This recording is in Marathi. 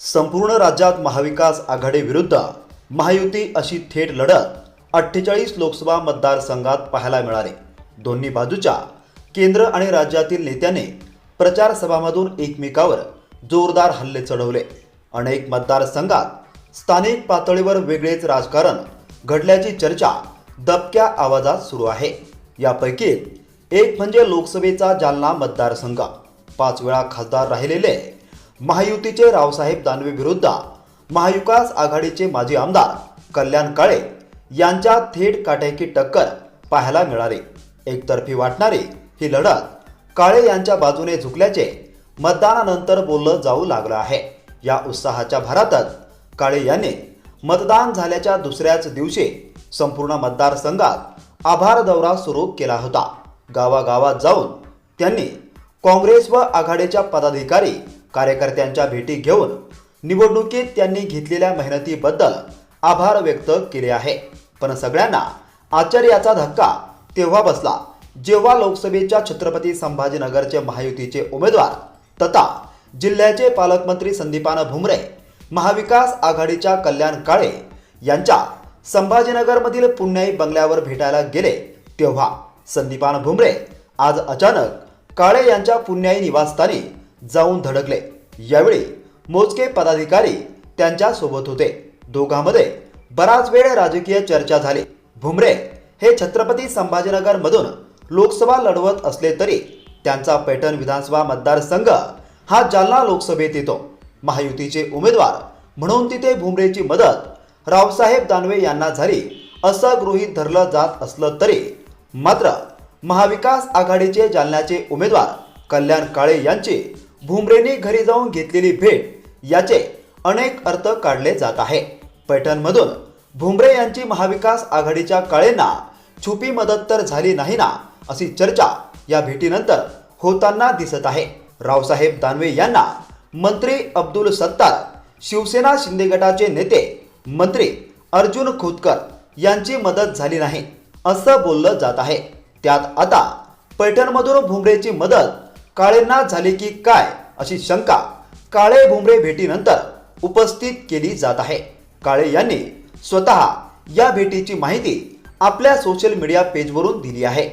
संपूर्ण राज्यात महाविकास आघाडीविरुद्ध महायुती अशी थेट लढत अठ्ठेचाळीस लोकसभा मतदारसंघात पाहायला मिळाली. दोन्ही बाजूच्या केंद्र आणि राज्यातील नेत्यांनी प्रचार सभामधून एकमेकावर जोरदार हल्ले चढवले. अनेक मतदारसंघात स्थानिक पातळीवर वेगळेच राजकारण घडल्याची चर्चा दबक्या आवाजात सुरू आहे. यापैकी एक म्हणजे लोकसभेचा जालना मतदारसंघ. पाच वेळा खासदार राहिलेले महायुतीचे रावसाहेब दानवे विरुद्ध महाविकास आघाडीचे माजी आमदार कल्याण काळे यांच्या थेट काट्याकी टक्कर पाहायला मिळाली. एकतर्फी वाटणारी ही लढत काळे यांच्या बाजूने झुकल्याचे मतदानानंतर बोललं जाऊ लागलं आहे. या उत्साहाच्या भरातच काळे यांनी मतदान झाल्याच्या दुसऱ्याच दिवशी संपूर्ण मतदारसंघात आभार दौरा सुरू केला होता. गावागावात जाऊन त्यांनी काँग्रेस व आघाडीच्या पदाधिकारी कार्यकर्त्यांच्या भेटी घेऊन निवडणुकीत त्यांनी घेतलेल्या मेहनतीबद्दल आभार व्यक्त केले आहे. पण सगळ्यांना आश्चर्याचा धक्का तेव्हा बसला जेव्हा लोकसभेच्या छत्रपती संभाजीनगरचे महायुतीचे उमेदवार तथा जिल्ह्याचे पालकमंत्री संदीपान भुमरे महाविकास आघाडीच्या कल्याण काळे यांच्या संभाजीनगरमधील पुण्याई बंगल्यावर भेटायला गेले तेव्हा संदीपान भुमरे आज अचानक काळे यांच्या पुण्याई निवासस्थानी जाऊन धडकले. यावेळी मोजके पदाधिकारी त्यांच्यासोबत होते. दोघांमध्ये बराच वेळ राजकीय चर्चा झाली. भुमरे हे छत्रपती संभाजीनगरमधून लोकसभा लढवत असले तरी त्यांचा पैठण विधानसभा मतदारसंघ हा जालना लोकसभेत येतो. महायुतीचे उमेदवार म्हणून तिथे भुमरेची मदत रावसाहेब दानवे यांना झाली असं गृहीत धरलं जात असलं तरी मात्र महाविकास आघाडीचे जालन्याचे उमेदवार कल्याण काळे यांची भुमरेने घरी जाऊन घेतलेली भेट याचे अनेक अर्थ काढले जात आहे. पैठणमधून भुमरे यांची महाविकास आघाडीच्या काळेंना छुपी मदत तर झाली नाही ना अशी चर्चा या भेटीनंतर होताना दिसत आहे. रावसाहेब दानवे यांना मंत्री अब्दुल सत्तार शिवसेना शिंदे गटाचे नेते मंत्री अर्जुन खोतकर यांची मदत झाली नाही असं बोललं जात आहे. त्यात आता पैठणमधून भुमरेची मदत काळेंना झाले की काय अशी शंका काळे भुमरे भेटीनंतर उपस्थित केली जात आहे. काळे यांनी स्वतः या भेटीची माहिती आपल्या सोशल मीडिया पेजवरून दिली आहे.